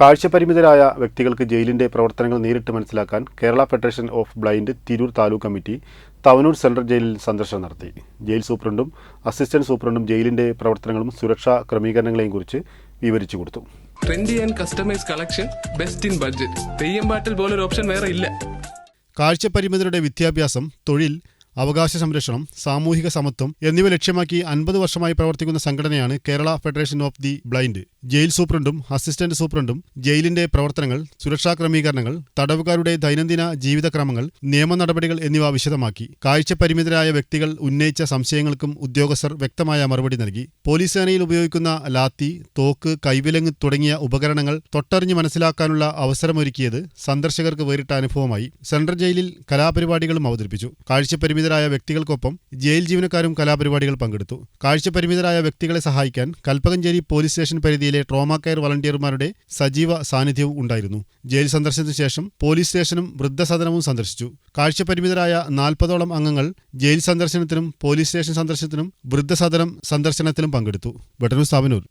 കാഴ്ചപരിമിതരായ വ്യക്തികൾക്ക് ജയിലിന്റെ പ്രവർത്തനങ്ങൾ നേരിട്ട് മനസ്സിലാക്കാൻ Kerala federation of blind Tirur taluk committee Thavanur central ജയിലിൽ സന്ദർശനം നടത്തി. ജയിൽ സൂപ്രണ്ടും അസിസ്റ്റന്റ് സൂപ്രണ്ടും ജയിലിന്റെ പ്രവർത്തനങ്ങളും സുരക്ഷാ ക്രമീകരണങ്ങളെയും കുറിച്ച് വിവരിച്ചു കൊടുത്തു. Trendy and customise collection best in budget Theyyam പാട്ടിൽ പോലൊരു ഓപ്ഷൻ വേറെ ഇല്ല. കാഴ്ചപരിമിതരുടെ വിദ്യാഭ്യാസം തൊഴിൽ അവകാശ സംരക്ഷണം സാമൂഹിക സമത്വം എന്നിവ ലക്ഷ്യമാക്കി അൻപത് വർഷമായി പ്രവർത്തിക്കുന്ന സംഘടനയാണ് Kerala federation of the blind. Jail സൂപ്രണ്ടും assistant സൂപ്രണ്ടും ജയിലിന്റെ പ്രവർത്തനങ്ങൾ സുരക്ഷാ ക്രമീകരണങ്ങൾ തടവുകാരുടെ ദൈനംദിന ജീവിതക്രമങ്ങൾ നിയമ നടപടികൾ എന്നിവ വിശദമാക്കി. കാഴ്ചപരിമിതരായ വ്യക്തികൾ ഉന്നയിച്ച സംശയങ്ങൾക്കും ഉദ്യോഗസ്ഥർ വ്യക്തമായ മറുപടി നൽകി. പോലീസ് സേനയിൽ ഉപയോഗിക്കുന്ന ലാത്തി തോക്ക് കൈവിലങ്ങ് തുടങ്ങിയ ഉപകരണങ്ങൾ തൊട്ടറിഞ്ഞ് മനസ്സിലാക്കാനുള്ള അവസരമൊരുക്കിയത് സന്ദർശകർക്ക് വേറിട്ട അനുഭവമായി. സെൻട്രൽ ജയിലിൽ കലാപരിപാടികളും അവതരിപ്പിച്ചു. കാഴ്ചപരിമിതരായ വ്യക്തികൾക്കൊപ്പം ജയിൽ ജീവനക്കാരും കലാപരിപാടികൾ പങ്കെടുത്തു. കാഴ്ചപരിമിതരായ വ്യക്തികളെ സഹായിക്കാൻ കൽപ്പകഞ്ചേരി പോലീസ് സ്റ്റേഷൻ പരിധിയിലെ ട്രോമ കെയർ വളണ്ടിയർമാരുടെ സജീവ സാന്നിധ്യവും ഉണ്ടായിരുന്നു. ജയിൽ സന്ദർശനത്തിന് ശേഷം പോലീസ് സ്റ്റേഷനും വൃദ്ധസദനവും സന്ദർശിച്ചു. കാഴ്ചപരിമിതരായ നാൽപ്പതോളം അംഗങ്ങൾ ജയിൽ സന്ദർശനത്തിനും പോലീസ് സ്റ്റേഷൻ സന്ദർശനത്തിനും വൃദ്ധസദനം സന്ദർശനത്തിലും പങ്കെടുത്തു. വെട്ടനൂർ സ്ഥാപനൂർ.